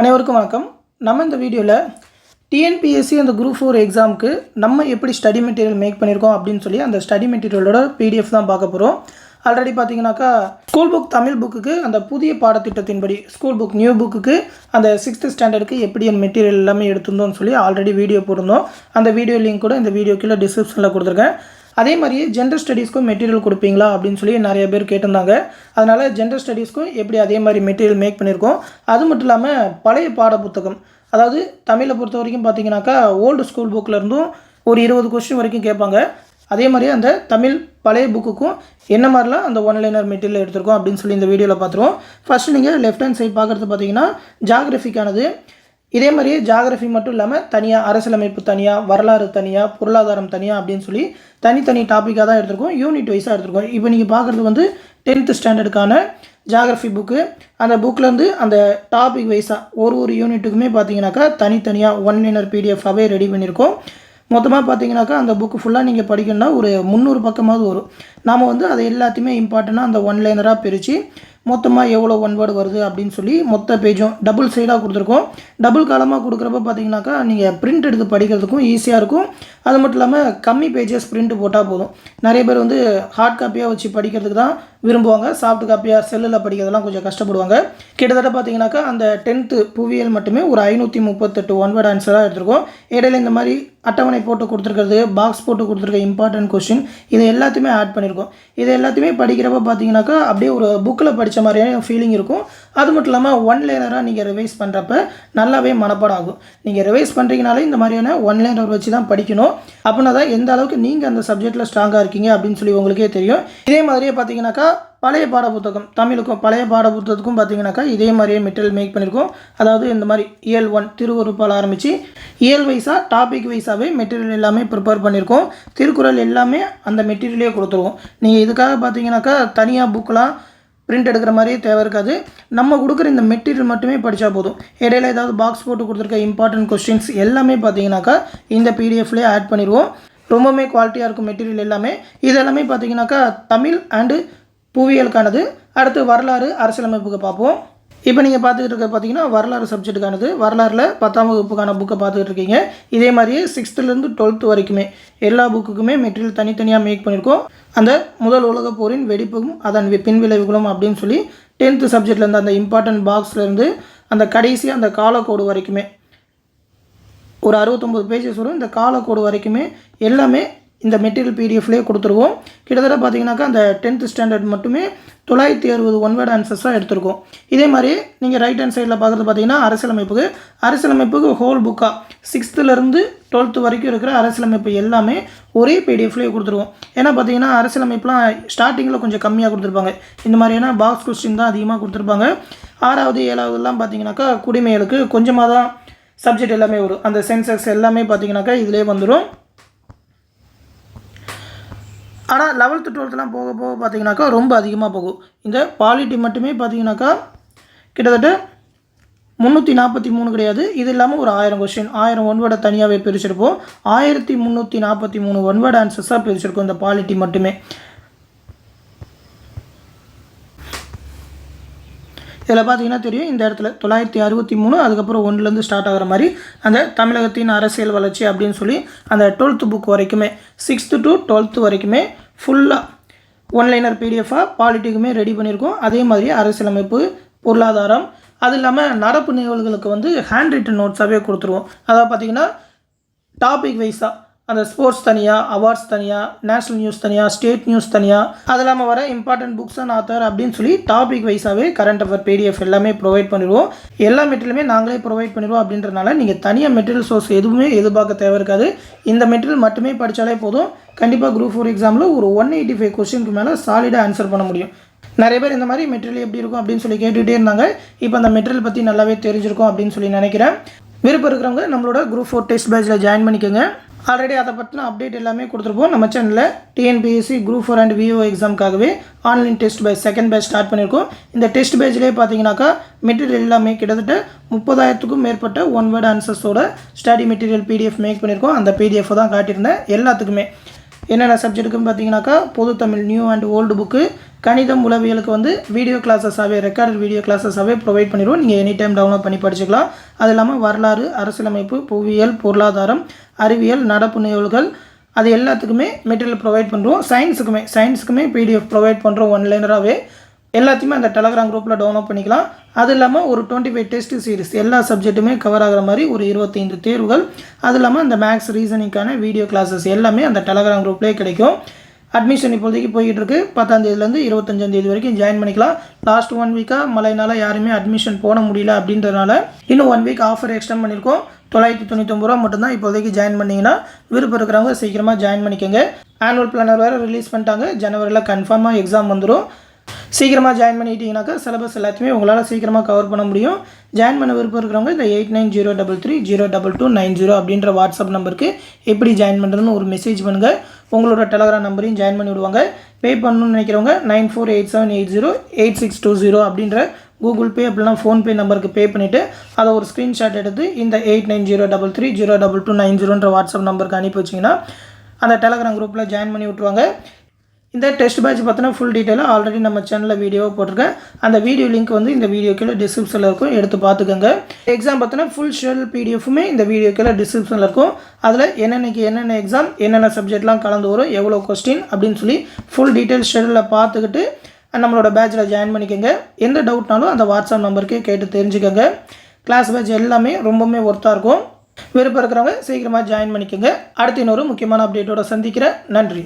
அனைவருக்கும் வணக்கம். நம்ம இந்த வீடியோவில் டிஎன்பிஎஸ்சி அந்த குரூப் ஃபோர் எக்ஸாமுக்கு நம்ம எப்படி ஸ்டடி மெட்டீரியல் மேக் பண்ணியிருக்கோம் அப்படின்னு சொல்லி அந்த ஸ்டடி மெட்டீரியலோட பிடிஎஃப் தான் பார்க்க போகிறோம் ஆல்ரெடி பார்த்தீங்கன்னாக்கா ஸ்கூல் புக் தமிழ் புக்குக்கு அந்த புதிய பாடத்திட்டத்தின்படி ஸ்கூல் புக் நியூ புக்குக்கு அந்த சிக்ஸ்த்து ஸ்டாண்டர்டுக்கு எப்படி அந்த மெட்டீரியல் எல்லாமே எடுத்திருந்தோம்னு சொல்லி ஆல்ரெடி வீடியோ போட்டிருந்தோம். அந்த வீடியோ லிங்க் கூட இந்த வீடியோ கீழே டிஸ்கிரிப்ஷனில் கொடுத்துருக்கேன். அதே மாதிரியே ஜென்ரல் ஸ்டடீஸ்க்கும் மெட்டீரியல் கொடுப்பீங்களா அப்படின்னு சொல்லி நிறைய பேர் கேட்டிருந்தாங்க. அதனால் ஜென்ரல் ஸ்டடீஸ்க்கும் எப்படி அதே மாதிரி மெட்டீரியல் மேக் பண்ணியிருக்கோம்? அது மட்டும் இல்லாமல் பழைய பாட புத்தகம். அதாவது தமிழை பொறுத்த வரைக்கும் பார்த்தீங்கன்னாக்கா ஓல்டு ஸ்கூல் புக்கிலேருந்தும் ஒரு இருபது கொஸ்டின் வரைக்கும் கேட்பாங்க. அதே மாதிரி அந்த தமிழ் பழைய புக்குக்கும் என்ன மாதிரிலாம் அந்த ஒன்லைனர் மெட்டீரியல் எடுத்திருக்கோம் அப்படின்னு சொல்லி இந்த வீடியோவில் பார்த்துருவோம் ஃபஸ்ட்டு நீங்கள் லெஃப்ட் ஹேண்ட் சைட் பார்க்குறது பார்த்தீங்கன்னா ஜாகிரஃபிக்கானது இதே மாதிரியே ஜாகிரஃபி மட்டும் இல்லாமல் தனியாக அரசியலமைப்பு தனியாக வரலாறு தனியாக பொருளாதாரம் தனியாக அப்படின்னு சொல்லி தனித்தனி டாப்பிக்காக தான் எடுத்திருக்கோம். யூனிட் வைஸாக எடுத்திருக்கோம். இப்போ நீங்கள் பார்க்குறது வந்து டென்த்து ஸ்டாண்டர்டுக்கான ஜாகிரஃபி புக்கு அந்த புக்லேருந்து அந்த டாபிக் வைஸாக ஒரு ஒரு யூனிட்டுக்குமே பார்த்தீங்கன்னாக்கா தனித்தனியாக ஒன் லைனர் பிடிஎஃபாகவே ரெடி பண்ணியிருக்கோம். மொத்தமாக பார்த்தீங்கன்னாக்கா அந்த புக்கு ஃபுல்லாக நீங்கள் படிக்கணும்னா ஒரு முந்நூறு பக்கமாவது வரும். நாம் வந்து அதை எல்லாத்தையுமே இம்பார்ட்டண்ட்டாக அந்த ஒன் லைனராக பிரித்து மொத்தமாக எவ்வளோ ஒன் வேர்டு வருது அப்படின்னு சொல்லி மொத்த பேஜும் டபுள் சைடாக கொடுத்துருக்கோம். டபுள் காலமாக கொடுக்குறப்ப பார்த்தீங்கன்னாக்கா நீங்கள் பிரிண்ட் எடுத்து படிக்கிறதுக்கும் ஈஸியாக இருக்கும். அது மட்டும் இல்லாமல் கம்மி பேஜஸ் பிரிண்ட் போட்டால் போதும். நிறைய பேர் வந்து ஹார்ட் காப்பியாக வச்சு படிக்கிறதுக்கு தான் விரும்புவாங்க. சாஃப்ட் காப்பியாக செல்லில் படிக்கிறதெல்லாம் கொஞ்சம் கஷ்டப்படுவாங்க. கிட்டத்தட்ட பார்த்தீங்கன்னாக்கா அந்த டென்த்து புவியியல் மட்டுமே ஒரு ஐநூற்றி முப்பத்தெட்டு ஒன் வேர்டு ஆன்சராக எடுத்திருக்கோம். இடையில இந்த மாதிரி அட்டவணை போட்டு கொடுத்துருக்கிறது பாக்ஸ் போட்டு கொடுத்துருக்க இம்பார்ட்டன்ட் கொஸ்டின் இது எல்லாத்தையுமே ஆட் பண்ணியிருக்கோம் இது எல்லாத்தையுமே படிக்கிறப்ப பார்த்தீங்கன்னாக்கா அப்படியே ஒரு புக்கில் படித்த மாதிரியான ஃபீலிங் இருக்கும். அது மட்டும் இல்லாமல் ஒன் லைனராக நீங்கள் ரிவைஸ் பண்ணுறப்ப நல்லாவே மனப்பாடம் ஆகும் நீங்கள் ரிவைஸ் பண்ணுறீங்கனாலே இந்த மாதிரியான ஒன் லைனர் வச்சு தான் படிக்கணும். அப்படின்னா தான் எந்த அளவுக்கு நீங்கள் அந்த சப்ஜெக்ட்டில் ஸ்ட்ராங்காக இருக்கீங்க அப்படின்னு சொல்லி உங்களுக்கே தெரியும். இதே மாதிரியே பார்த்தீங்கன்னாக்கா பழைய பாட புத்தகம் தமிழுக்கும் பழைய பாட புத்தகத்துக்கும் பார்த்தீங்கன்னாக்கா இதே மாதிரியே மெட்டீரியல் மேக் பண்ணியிருக்கோம் அதாவது இந்த மாதிரி இயல் ஒன் திருவருப்பால் ஆரம்பித்து இயல் வைஸாக டாபிக் வைஸாகவே மெட்டீரியல் எல்லாமே ப்ரிப்பேர் பண்ணியிருக்கோம் திருக்குறள் எல்லாமே அந்த மெட்டீரியலே கொடுத்துருவோம். நீங்கள் இதுக்காக பார்த்தீங்கன்னாக்கா தனியாக புக்கெலாம் பிரிண்ட் எடுக்கிற மாதிரியே தேவை இருக்காது. நம்ம கொடுக்குற இந்த மெட்டீரியல் மட்டுமே படித்தா போதும். இடையில ஏதாவது பாக்ஸ் போட்டு கொடுத்துருக்க இம்பார்ட்டன்ட் கொஸ்டின்ஸ் எல்லாமே பார்த்தீங்கன்னாக்கா இந்த பிடிஎஃப்லேயே ஆட் பண்ணிடுவோம். ரொம்பவுமே குவாலிட்டியாக இருக்கும் மெட்டீரியல் எல்லாமே. இது எல்லாமே பார்த்தீங்கன்னாக்கா தமிழ் அண்டு புவியியலுக்கானது. அடுத்து வரலாறு அரசியலமைப்புக்கு பார்ப்போம். இப்போ நீங்கள் பார்த்துக்கிட்டு இருக்க பார்த்தீங்கன்னா வரலாறு சப்ஜெக்ட்டுக்கானது வரலாறில் பத்தாம் வகுப்புக்கான புக்கை பார்த்துக்கிட்டு இருக்கீங்க. இதே மாதிரியே சிக்ஸ்த்துலேருந்து டுவெல்த்து வரைக்குமே எல்லா புக்குக்குமே மெட்டீரியல் தனித்தனியாக மேக் பண்ணியிருக்கோம். அந்த முதல் உலகப் போரின் வெடிப்பும் அதன் வி- பின்விளைவுகளும் அப்படின்னு சொல்லி டென்த்து சப்ஜெக்ட்லேருந்து அந்த இம்பார்ட்டன்ட் பாக்ஸ்லேருந்து அந்த கடைசி அந்த காலக்கோடு வரைக்குமே ஒரு அறுபத்தொம்பது பேஜஸ் வரும். இந்த காலக்கோடு வரைக்குமே எல்லாமே இந்த மெட்டீரியல் பிடிஎஃப்லேயே கொடுத்துருவோம். கிட்டத்தட்ட பார்த்தீங்கன்னாக்கா அந்த டென்த்து ஸ்டாண்டர்ட் மட்டுமே தொள்ளாயிரத்தி அறுபது ஒன் வேர்ட் ஆன்சர்ஸாக எடுத்திருக்கோம். இதே மாதிரி நீங்கள் ரைட் ஹேண்ட் சைடில் பார்க்குறது பார்த்தீங்கன்னா அரசியலமைப்புக்கு அரசியலமைப்புக்கு ஹோல் புக்காக சிக்ஸ்த்துலேருந்து டுவெல்த்து வரைக்கும் இருக்கிற அரசியலமைப்பு எல்லாமே ஒரே பிடிஎஃப்லேயே கொடுத்துருவோம். ஏன்னா பார்த்தீங்கன்னா அரசியலமைப்புலாம் ஸ்டார்டிங்கில் கொஞ்சம் கம்மியாக கொடுத்துருப்பாங்க. இந்த மாதிரியான பாக்ஸ் கொஸ்டின் தான் அதிகமாக கொடுத்துருப்பாங்க. ஆறாவது ஏழாவதுலாம் பார்த்தீங்கன்னாக்கா குடிமைகளுக்கு கொஞ்சமாக தான் சப்ஜெக்ட் எல்லாமே வரும். அந்த சென்சஸ் எல்லாமே பார்த்தீங்கன்னாக்கா இதிலே வந்துடும் ஆனால் லெவல்த்து டுவெல்த்துலாம் போக போக பார்த்தீங்கன்னாக்கா ரொம்ப அதிகமாக போகும். இந்த பாலிட்டி மட்டுமே பார்த்தீங்கன்னாக்கா கிட்டத்தட்ட முந்நூற்றி நாற்பத்தி மூணு கிடையாது. இது இல்லாமல் ஒரு ஆயிரம் கொஸ்டின் ஆயிரம் ஒன்வேர்டை தனியாகவே பிரிச்சிருப்போம். ஆயிரத்தி முந்நூற்றி நாற்பத்தி மூணு ஒன்வேர்டு ஆன்சர்ஸாக பிரிச்சிருக்கோம் இந்த பாலிட்டி மட்டுமே. இதில் பார்த்தீங்கன்னா தெரியும் இந்த இடத்துல தொள்ளாயிரத்தி அறுபத்தி மூணு அதுக்கப்புறம் ஒன்றுலேருந்து ஸ்டார்ட் ஆகிற மாதிரி அந்த தமிழகத்தின் அரசியல் வளர்ச்சி அப்படின்னு சொல்லி அந்த டுவெல்த்து புக் வரைக்குமே சிக்ஸ்த்து டு டுவெல்த்து வரைக்குமே ஃபுல்லாக ஒன்லைனர் பிடிஎஃபாக பாலிட்டிக்குமே ரெடி பண்ணியிருக்கோம். அதே மாதிரி அரசியலமைப்பு பொருளாதாரம் அது இல்லாமல் நடப்பு நிகழ்வுகளுக்கு வந்து ஹேண்ட் ரிட்டன் நோட்ஸாகவே கொடுத்துருவோம். அதாவது பார்த்திங்கன்னா டாபிக் வைஸாக அந்த ஸ்போர்ட்ஸ் தனியாக அவார்ட்ஸ் தனியாக நேஷ்னல் நியூஸ் தனியாக ஸ்டேட் நியூஸ் தனியாக அது இல்லாமல் வர இம்பார்ட்டன்ட் புக்ஸ் அண்ட் ஆத்தர் அப்படின்னு சொல்லி டாபிக் வைஸாகவே கரண்ட் அஃபேர் பிடிஎஃப் எல்லாமே ப்ரொவைட் பண்ணிடுவோம். எல்லா மெட்டீரியலுமே நாங்களே ப்ரொவைட் பண்ணிடுவோம் அப்படின்றனால நீங்கள் தனியாக மெட்டீரியல் சோர்ஸ் எதுவுமே எதிர்பார்க்க தேவை இருக்காது. இந்த மெட்டீரியல் மட்டுமே படித்தாலே போதும். கண்டிப்பாக குரூப் ஃபோர் எக்ஸாமில் ஒரு ஒன் எயிட்டி ஃபைவ் கொஸ்டினுக்கு மேலே சாலிடாக ஆன்சர் பண்ண முடியும். நிறைய பேர் இந்த மாதிரி மெட்டீரியல் எப்படி இருக்கும் அப்படின்னு சொல்லி கேட்டுகிட்டே இருந்தாங்க. இப்போ அந்த மெட்டீரியல் பற்றி நல்லாவே தெரிஞ்சிருக்கும் அப்படின்னு சொல்லி நினைக்கிறேன். விருப்பம் இருக்கிறவங்க நம்மளோட குரூப் ஃபோர் டெஸ்ட் பேட்சில் ஜாயின் பண்ணிக்கோங்க. ஆல்ரெடி அதை பற்றின அப்டேட் எல்லாமே கொடுத்துருப்போம். நம்ம சேனலில் TNPSC group four and VO எக்ஸாமுக்காகவே online test base second batch start பண்ணியிருக்கோம். இந்த டெஸ்ட் பேஜ்லேயே பார்த்தீங்கன்னாக்கா மெட்டீரியல் எல்லாமே கிட்டத்தட்ட முப்பதாயிரத்துக்கும் மேற்பட்ட ஒன் வேர்ட் ஆன்சர்ஸோட ஸ்டடி மெட்டீரியல் பிடிஎஃப் மேக் பண்ணியிருக்கோம். அந்த பிடிஎஃப் தான் காட்டியிருந்தேன். எல்லாத்துக்குமே. என்னென்ன சப்ஜெக்ட்டுக்குன்னு பார்த்தீங்கன்னாக்கா பொது Tamil new and old book கணிதம் உளவியலுக்கு வந்து வீடியோ கிளாஸஸாகவே ரெக்கார்டட் வீடியோ கிளாஸஸாகவே ப்ரொவைட் பண்ணிடுவோம். நீங்கள் எனி டைம் டவுன்லோட் பண்ணி படிச்சுக்கலாம். அது இல்லாமல் வரலாறு அரசியலமைப்பு புவியியல் பொருளாதாரம் அறிவியல் நடப்பு நிகழ்வுகள் அது எல்லாத்துக்குமே மெட்டீரியல் ப்ரொவைட் பண்ணுறோம் சயின்ஸுக்குமே சயின்ஸுக்குமே பிடிஎஃப் ப்ரொவைட் பண்ணுறோம் ஒன்லைனராகவே எல்லாத்தையுமே அந்த டெலகிராம் குரூப்பில் டவுன்லோட் பண்ணிக்கலாம். அது இல்லாமல் ஒரு டுவெண்ட்டி ஃபைவ் டெஸ்ட் சீரிஸ் எல்லா சப்ஜெக்ட்டுமே கவர் ஆகிற மாதிரி ஒரு இருபத்தைந்து தேர்வுகள். அது இல்லாமல் அந்த மேக்ஸ் ரீசனிங்கான வீடியோ கிளாஸஸ் எல்லாமே அந்த டெலகிராம் குரூப்லேயே கிடைக்கும். அட்மிஷன் இப்போதைக்கு போய்கிட்டு இருக்கு. இருபத்தஞ்சாந்தேதி வரைக்கும் ஜாயின் பண்ணிக்கலாம். லாஸ்ட் ஒன் வீக்காக மழையினால் யாருமே அட்மிஷன் போட முடியல அப்படின்றதுனால இன்னும் ஒன் வீக் ஆஃபர் எக்ஸ்டெண்ட் பண்ணியிருக்கோம். தொள்ளாயிரத்தி தொண்ணூத்தொம்பது ரூபா மட்டும்தான் இப்போதைக்கு ஜாயின் பண்ணிங்கன்னா விருப்பம் இருக்கிறவங்க சீக்கிரமாக ஜாயின் பண்ணிக்கோங்க. ஆனுவல் பிளானர் வேறு ரிலீஸ் பண்ணிட்டாங்க. ஜனவரியில் கன்ஃபார்மாக எக்ஸாம் வந்துடும் சீக்கிரமாக ஜாயின் பண்ணிட்டீங்கனாக்கா சிலபஸ் எல்லாத்தையுமே உங்களால் சீக்கிரமாக கவர் பண்ண முடியும். ஜாயின் பண்ண விருப்பம் இருக்கிறவங்க இந்த eight nine zero double three zero double two nine zero அப்படின்ற வாட்ஸ்அப் நம்பருக்கு எப்படி ஜாயின் பண்ணுறதுன்னு ஒரு மெசேஜ் பண்ணுங்கள் உங்களோட டெலகிராம் நம்பரையும் ஜாயின் பண்ணி விடுவாங்க. பே பண்ணணும்னு நினைக்கிறவங்க nine four eight seven eight zero eight six two zero அப்படின்ற கூகுள் பே அப்படின்னா ஃபோன்பே நம்பருக்கு பே பண்ணிவிட்டு அதை ஒரு ஸ்க்ரீன்ஷாட் எடுத்து இந்த eight nine zero double three zero double two nine ஜீரோன்ற WhatsApp நம்பருக்கு அனுப்பி வச்சிங்கன்னா அந்த டெலகிராம் குரூப்பில் ஜாயின் பண்ணி விட்ருவாங்க இந்த டெஸ்ட் பேட்ச் பார்த்தோன்னா ஃபுல் டீட்டெயிலாக ஆல்ரெடி நம்ம சேனலில் வீடியோவை போட்டிருக்கேன் அந்த வீடியோ லிங்க் வந்து இந்த வீடியோ கீழே டிஸ்கிரிப்ஷனில் இருக்கும். எடுத்து பார்த்துக்கோங்க. எக்ஸாம் பார்த்தோன்னா ஃபுல் ஷெல் பிடிஎஃபுமே இந்த வீடியோ கீழே டிஸ்கிரிப்ஷனில் இருக்கும். அதில் என்னென்னக்கு என்னென்ன எக்ஸாம் என்னென்ன சப்ஜெக்ட்லாம் கலந்து வரும் எவ்வளோ கொஸ்டின் அப்படின்னு சொல்லி ஃபுல் டீட்டெயில் ஷெடியூலில் பார்த்துக்கிட்டு நம்மளோட பேட்சில் ஜாயின் பண்ணிக்கோங்க. எந்த டவுட்னாலும் அந்த வாட்ஸ்அப் நம்பருக்கே கேட்டு தெரிஞ்சுக்கோங்க. கிளாஸ் பேட்ச் எல்லாமே ரொம்பவுமே ஒர்த்தாக இருக்கும். விருப்பம் இருக்கிறவங்க சீக்கிரமாக ஜாயின் பண்ணிக்கோங்க. அடுத்து இன்னொரு முக்கியமான அப்டேட்டோட சந்திக்கிறேன். நன்றி.